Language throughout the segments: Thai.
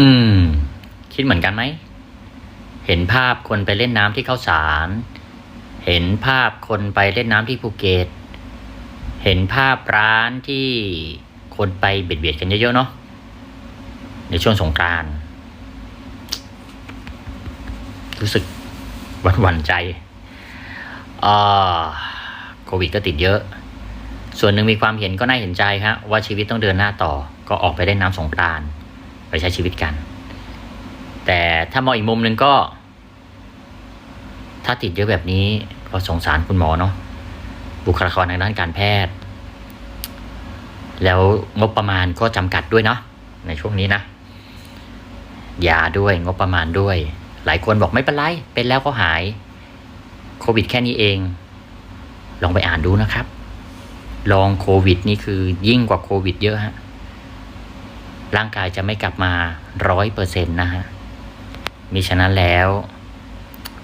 อืม คิดเหมือนกันไหม เห็นภาพคนไปเล่นน้ำที่เข้าสาร เห็นภาพคนไปเล่นน้ำที่ภูเก็ต เห็นภาพร้านที่คนไปเบียดเบียดกันเยอะๆเนาะ ในช่วงสงกรานต์รู้สึกหวั่นหวั่นใจอ่าโควิดก็ติดเยอะ ส่วนหนึ่งมีความเห็นก็น่าเห็นใจครับว่าชีวิตต้องเดินหน้าต่อ ก็ออกไปเล่นน้ำสงกรานต์ ไปใช้ชีวิตกัน แต่ถ้ามองอีกมุมหนึ่งก็ ถ้าติดเยอะแบบนี้ก็สงสารคุณหมอเนาะบุคลากรทางด้านการแพทย์ แล้วงบประมาณก็จำกัดด้วยเนาะในช่วงนี้นะยาด้วยงบประมาณด้วย หลายคนบอกไม่เป็นไร เป็นแล้วก็หายโควิดแค่นี้เอง ลองไปอ่านดูนะครับลองโควิดนี่คือยิ่งกว่าโควิดเยอะฮะ ร่างกายจะไม่กลับมาร้อยเปอร์เซ็นต์นะฮะมิฉะนั้นแล้ว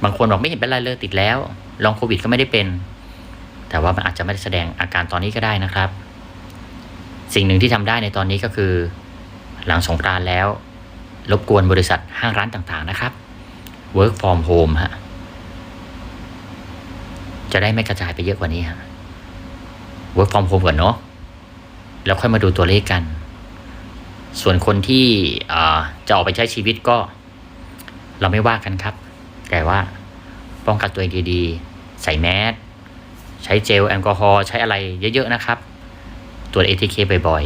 บางคนบอกไม่เห็นเป็นไรเลยติดแล้ว ลองโควิดก็ไม่ได้เป็น แต่ว่ามันอาจจะไม่ได้แสดงอาการตอนนี้ก็ได้นะครับ สิ่งหนึ่งที่ทำได้ในตอนนี้ก็คือ หลังสงกรานแล้ว รบกวนบริษัทห้างร้านต่างๆนะครับ work from home ฮะจะได้ไม่กระจายไปเยอะกว่านี้ฮะ work from home ก่อนเนาะแล้วค่อยมาดูตัวเลขกัน ส่วนคนที่จะออกไปใช้ชีวิตก็ เราไม่ว่ากันครับ แต่ว่าป้องกันตัวเองดีๆ ใส่แมสใช้เจลแอลกอฮอล์ใช้อะไรเยอะ ๆ นะครับ ตรวจ ATK บ่อย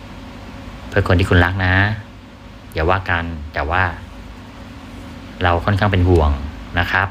ๆ เพื่อคนที่คุณรักนะ อย่าว่ากันแต่ว่า เราค่อนข้างเป็นห่วงนะครับ